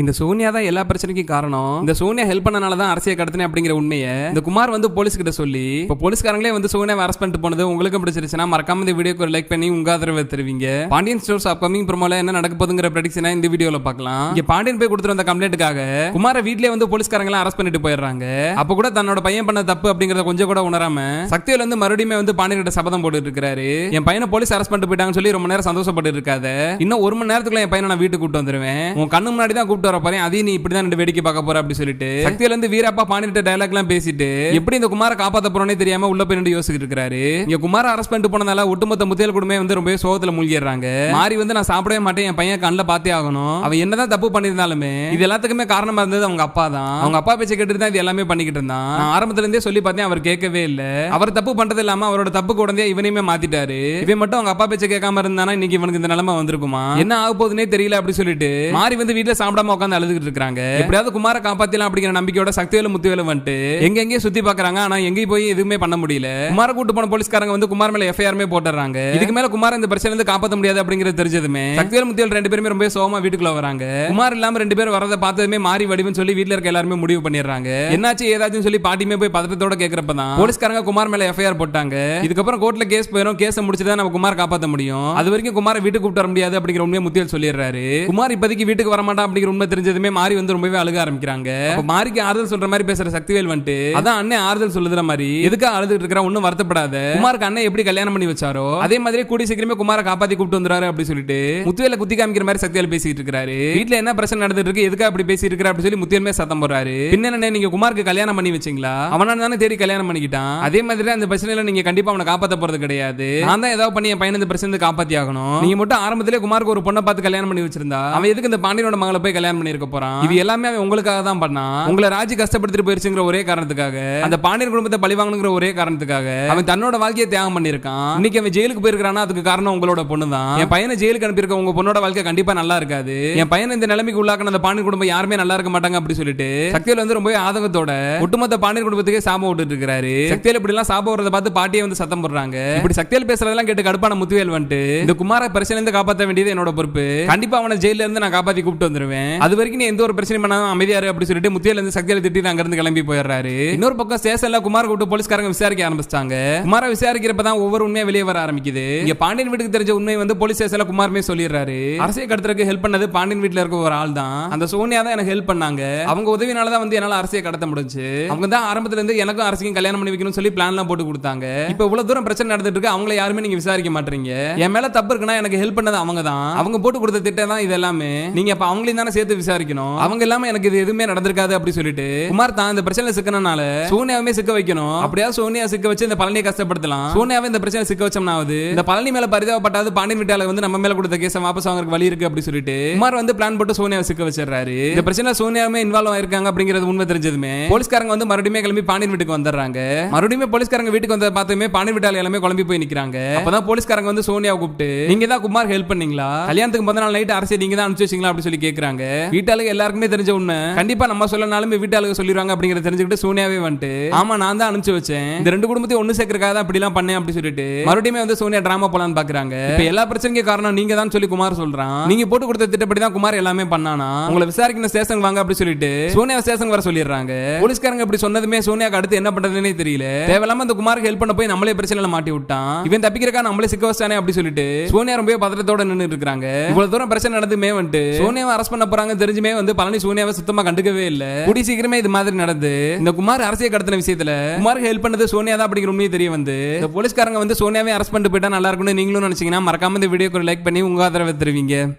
இந்த சோனியா தான் எல்லா பிரச்சனைக்கும் காரணம். இந்த சோனியா ஹெல்ப் பண்ணனால தான் அரசியல் கடத்தினே அப்படிங்கிற உண்மையை. இந்த குமார் வந்து போலீஸ் கிட்ட சொல்லி இப்போ போலீஸ்காரங்களே வந்து சோனியாவை அரெஸ்ட் பண்ணிட்டு போனது உங்களுக்கு பிடிச்சிருச்சுன்னா மறக்காம இந்த வீடியோக்கு ஒரு லைக் பண்ணி உங்க ஆதரவை தருவீங்க. பாண்டியன் ஸ்டோர்ஸ் அப்கமிங் ப்ரோமோல என்ன நடக்க போதுங்கிற ப்ரெடிக்ஷனை இந்த வீடியோல பார்க்கலாம். இங்க பாண்டியன் போய் கொடுத்துருந்த வந்த கம்ப்ளைண்ட்டுக்காக குமார வீட்லயே வந்து போலீஸ்காரங்களாம் அரெஸ்ட் பண்ணிட்டு போயிடுறாங்க. அப்ப கூட தன்னோட பையன் பண்ண தப்பு அப்படிங்கறத கொஞ்சம் கூட உணராம சக்தியில வந்து மறுபடியும் வந்து பாண்டியன் கிட்ட சபதம் போட்டுட்டு இருக்காரு. என் பையனை போலீஸ் அரெஸ்ட் பண்ணிட்டு போயிட்டாங்கன்னு சொல்லி ரொம்ப நேரம் சந்தோஷப்பட்டு இருக்காது. இன்னும் ஒரு மணி நேரத்துக்குள்ள என் பையனை நான் வீட்டுக்கு கூப்பிட்டு வந்துருவேன். உன் கண்ணு முன்னாடி தான் கூப்பிட்டு வர போறேன் அதையும் நீ இப்படிதான் ரெண்டு வேடிக்கை பார்க்க போற அப்படி சொல்லிட்டு சக்தியில இருந்து வீரப்பா பாண்டிட்ட டைலாக் எல்லாம் பேசிட்டு எப்படி இந்த குமார காப்பாத்த போறோனே தெரியாம உள்ள போய் நின்று யோசிச்சுட்டு இருக்காரு. இங்க குமார அரெஸ்ட் பண்ணிட்டு போனதால ஒட்டுமொத்த முத்தியல் குடும்பமே வந்து ரொம்ப சோகத்துல மூழ்கிடுறாங்க. மாறி வந்து நான் சாப்பிடவே மாட்டேன் என் பையன் கண்ணில் பார்த்தே ஆகணும். அவன் என்னதான் தப்பு பண்ணியிருந்தாலுமே இது எல்லாத்துக்குமே காரணமா இருந்தது அவங்க அப்பா தான். அவங்க அப்பா பேச்சை கேட்டு தான் இது எல்லாமே பண்ணிக்கிட்டு இருந்தான். நான் ஆரம்பத்துல இருந்தே சொல்லி பார்த்தேன் அவர் கேட்கவே இல்ல. அவர் தப்பு பண்றது இல்லாம அவரோட தப்பு குழந்தைய இவனையுமே மாத்திட்டாரு. இவன் மட்டும் அவங்க அப்பா பேச்சை கேட்காம இருந்தானா இன்னைக்கு இவனுக்கு இந்த நிலைமை வந்திருக்குமா? என்ன ஆக போகுதுன்னே தெரியல அப்படி சொல்லிட்டு மாறி வந்து வீட்டுல சாப்பிடாம உட்காந்து அழுதுகிட்டு இருக்காங்க எப்படியாவது குமார காப்பாத்தலாம் அப்படிங்கிற நம்பிக்கையோட சக்திவேலு முத்துவேலு வந்துட்டு எங்க எங்கேயும் சுத்தி பாக்குறாங்க ஆனா எங்கேயும் போய் எதுவுமே பண்ண முடியல. குமார கூட்டு போன போலீஸ்காரங்க வந்து குமார் மேல எஃப்ஐஆருமே போட்டுறாங்க. இதுக்கு மேல குமார் இந்த பிரச்சனை இருந்து காப்பாத்த முடியாது அப்படிங்கிறது தெரிஞ்சதுமே சக்திவேல் முத்துவேல் ரெண்டு பேருமே ரொம்ப சோகமா வீட்டுக்குள்ள வராங்க. குமார் இல்லாம ரெண்டு பேரும் வரதை பார்த்ததுமே மாறி வடிவுன்னு சொல்லி வீட்ல இருக்க எல்லாருமே முடிவு பண்ணிடுறாங்க. என்னாச்சு ஏதாச்சும் சொல்லி பாட்டியுமே போய் பதட்டத்தோட கேக்குறப்பதான் போலீஸ்காரங்க குமார் மேல எஃப்ஐஆர் போட்டாங்க. இதுக்கப்புறம் கோர்ட்ல கேஸ் போயிடும் கேஸ் முடிச்சுட்டு தான் நம்ம குமார் காப்பாத்த முடியும். அது வரைக்கும் குமாரை வீட்டுக்கு கூப்பிட்டு வர முடியாது அப்படிங்கிற உண்மையை முத்தியல் சொல்லிடுறாரு. குமார் இப்போதைக்கு வீட்டுக்கு வர மாட்டான் அப்படிங்கிற உண்மை தெரிஞ்சதுமே மாறி வந்து ரொம்பவே அழுக ஆரம்பிக்கிறாங்க. மாறிக்கு ஆறுதல் சொல்ற மாதிரி பேசுற சக்திவேல் வந்துட்டு அதான் அண்ணன் ஆறுதல் சொல்லுதுற மாதிரி எதுக்காக அழுதுட்டு இருக்கிறா? ஒன்னும் வருத்தப்படாத. குமாருக்கு அண்ணன் எப்படி கல்யாணம் பண்ணி வச்சாரோ அதே மாதிரி கூடி சீக்கிரமே குமாரை காப்பாத்தி கூப்பிட்டு வந்துறாரு அப்படின்னு சொல்லிட்டு முத்துவேல குத்தி காமிக்கிற மாதிரி சக்திவேல் பேசிட்டு இருக்காரு வீட்ல என்ன பிரச்சனை நடந்துட்டு இருக்கு? எதுக்காக அப்படி பேசிட்டு இருக்கிற அப்படின்னு சொல்லி முத்தியலுமே சத்தம் போறாரு பின்ன நீங்க குமாருக்கு கல்யாணம் பண்ணி வச்சீங்களா? அவனா தானே தேடி கல்யாணம் பண்ணிக்கிட்டான். அதே மாதிரி அந்த பிரச்சனையில நீங்க கண்டிப்பா அவனை காப்பாத்த போறது கிடையாது. நான் தான் ஏதாவது பண்ணி என் பையன் இந்த பிரச்சனை காப்பாத்தி ஆகணும். நீங்க மட்டும் ஆரம்பத்திலே குமாருக்கு ஒரு பொண்ணை பார்த்து கல்யாணம் பண்ணி வச்சிருந்தா அவன் எதுக்கு இந்த பாண்டியனோட மகளை போய் கல்யாணம் பண்ணி பண்ணிருக்க போறான். இது எல்லாமே அவன் உங்களுக்காக தான் பண்ணான். உங்களை ராஜி கஷ்டப்படுத்திட்டு போயிருச்சுங்கிற ஒரே காரணத்துக்காக அந்த பாண்டியன் குடும்பத்தை பழி வாங்கணுங்கிற ஒரே காரணத்துக்காக அவன் தன்னோட வாழ்க்கையை தியாகம் பண்ணிருக்கான் இன்னைக்கு அவன் ஜெயிலுக்கு போயிருக்கானா அதுக்கு காரணம் உங்களோட பொண்ணு தான் என் பையனை ஜெயிலுக்கு அனுப்பியிருக்க உங்க பொண்ணோட வாழ்க்கை கண்டிப்பா நல்லா இருக்காது. என் பையன் இந்த நிலைமைக்கு உள்ளாக்கின அந்த பாண்டியன் குடும்பம் யாருமே நல்லா இருக்க மாட்டாங்க அப்படி சொல்லிட்டு சக்தியில் வந்து ரொம்ப ஆதங்கத்தோட ஒட்டுமொத்த பாண்டியன் குடும்பத்துக்கே சாபம் விட்டுட்டு இருக்காரு சக்தியில் இப்படி எல்லாம் சாபம் வரதை பார்த்து பாட்டியே வந்து சத்தம் போடுறாங்க. இப்படி சக்தியில் பேசுறதெல்லாம் கேட்டு கடுப்பான முத்துவேல் வந்துட்டு இந்த குமார பிரச்சனை இருந்து காப்பாற்ற வேண்டியது என்னோட பொறுப்பு. கண்டிப்பா அவனை ஜெயில இருந்து நான் காப்பாத்தி கூப்பிட்டு வந்துருவேன். அது வரைக்கும் நீ எந்த ஒரு பிரச்சனை பண்ணாம அமைதியாரு அப்படின்னு சொல்லிட்டு முத்தியில இருந்து சக்தியில திட்டி அங்க இருந்து கிளம்பி போயிடுறாரு. இன்னொரு பக்கம் ஸ்டேஷன்ல குமார் கூட்டு போலீஸ்காரங்க விசாரிக்க ஆரம்பிச்சாங்க குமார விசாரிக்கிறப்ப தான் ஒவ்வொரு உண்மையா வெளியே வர ஆரம்பிக்குது. இங்க பாண்டியன் வீட்டுக்கு தெரிஞ்ச உண்மை வந்து போலீஸ் ஸ்டேஷன்ல குமாருமே சொல்லிடுறாரு. அரசியல் கடத்துறதுக்கு ஹெல்ப் பண்ணது பாண்டியன் வீட்டுல இருக்க ஒரு ஆள் தான். அந்த சோனியா தான் எனக்கு ஹெல்ப் பண்ணாங்க. அவங்க உதவினால தான் வந்து என்னால அரசியல் கடத்த முடிஞ்சு. அவங்க தான் ஆரம்பத்துல இருந்து எனக்கும் அரசியல் கல்யாணம் பண்ணி வைக்கணும்னு சொல்லி பிளான் எல்லாம் போட்டு கொடுத்தாங்க. இப்ப இவ்வளவு தூரம் பிரச்சனை நடந்துட்டு இருக்கு அவங்கள யாருமே நீங்க விசாரிக்க மாட்டீங்க. என் மேல தப்பு இருக்குன்னா எனக்கு ஹெல்ப் பண்ணது அவங்க தான். அவங்க போட்டு கொடுத்த திட்டம் தான் இது எல்லாமே. நீங்க அப்ப அவங்களையும் தானே சேர்த்து விசாரிக்கணும். அவங்க இல்லாம எனக்கு இது எதுவுமே நடந்திருக்காது அப்படி சொல்லிட்டு. குமார் தான் இந்த பிரச்சனை சிக்கனால சோனியாவுமே சிக்க வைக்கணும். அப்படியா சோனியா சிக்க வச்சு இந்த பழனியை கஷ்டப்படுத்தலாம். சோனியாவே இந்த பிரச்சனை சிக்க வச்சோம்னாவது இந்த பழனி மேல பரிதாபப்பட்டாவது பாண்டியன் வீட்டால வந்து நம்ம மேல கொடுத்த கேஸை வாபஸ் வாங்குறதுக்கு வழி இருக்கு அப்படி சொல்லிட்டு குமார் வந்து பிளான் போட்டு சோனியாவை சிக்க வச்சிடறாரு. இந்த பிரச்சனை சோனியாவுமே இன்வால்வ் ஆயிருக்காங்க அப்படிங்கிறது உண்மை தெரிஞ்சதுமே. போலீஸ்காரங்க வந்து மறுபடியும் கிளம்பி பாண்டியன் வீட்டுக்கு வந்துடுறாங்க. மறுபடியும் போலீஸ்காரங்க வீட்டுக்கு வந்த பார்த்துமே பாண்டியன் வீட்டால எல்லாமே குழம்பி போய் நிக்கிறாங்க. அப்பதான் போலீஸ்காரங்க வந்து சோனியா கூப்பிட்டு நீங்க தான் குமார் ஹெல்ப் பண்ணீங்களா? கல்யாணத்துக்கு முதல் நாள் நைட் அரசு நீங்க தான் அனுப்பிச்சு வச்சிங்களா? அப்படி சொல்லி கேக்குறாங்க. வீட்டாளுக்கு எல்லாருக்குமே தெரிஞ்ச உண்மை. கண்டிப்பா நம்ம சொல்லனாலும் வீட்டாளுக்கு சொல்லிடுவாங்க அப்படிங்கறத தெரிஞ்சுக்கிட்டு சோனியாவே வந்துட்டு. ஆமா நான் தான் அனுப்பிச்சு வச்சேன். இந்த ரெண்டு குடும்பத்தையும் ஒண்ணு சேர்க்கறதுக்காக தான் இப்படி எல்லாம் பண்ணேன் அப்படி சொல்லிட்டு. மறுபடியும் வந்து சோனியா டிராமா போலான்னு பாக்குறாங்க. இப்ப எல்லா பிரச்சனைக்கும் காரணம் நீங்க தான் சொல்லி குமார் சொல்றான். நீங்க போட்டு கொடுத்த திட்டப்படி தான் குமார் எல்லாமே பண்ணானா? உங்களை விசாரிக்கணும் ஸ்டேஷன் வாங்க அப்படி சொல்லிட்டு சோனியா ஸ்டேஷன் வர சொல்லிடுறாங்க. போலீஸ்காரங்க இப்படி சொன்னதுமே சோனியாக்கு அடுத்து என்ன பண்றதுன்னே தெரியல. தேவையில்லாம அந்த குமாருக்கு ஹெல்ப் பண்ண போய் நம்மளே பிரச்சனையில மாட்டி விட்டான். இவன் தப்பிக்கிறக்கா நம்மளே சிக்க வச்சானே அப்படி சொல்லிட்டு சோனியா ரொம்ப பதட்டத்தோட நின்று இருக்காங்க. இவ்வளவு தூரம் பிரச்சனை நடந்துமே வந்துட்டு சோனியாவை அரெஸ்ட் பண்ண போறாங்க தெரிஞ்சுமே வந்து பழனி சோனியாவை சுத்தமா கண்டுக்கவே இல்ல. கூடி சீக்கிரமே இது மாதிரி நடந்து இந்த குமார் அரசியல் கடத்தின விஷயத்துல குமாருக்கு ஹெல்ப் பண்ணது சோனியா தான் அப்படிங்கிற உண்மையை தெரிய வந்து. இந்த போலீஸ்காரங்க வந்து சோனியாவே அரெஸ்ட் பண்ணிட்டு போயிட்டா நல்லா இருக்கும்னு நீங்களும் நினைச்சீங்கன்னா மறக்காம இந்த வீடியோக்கு லைக் பண்ணி உங்க ஆதரவை தருவீங்க.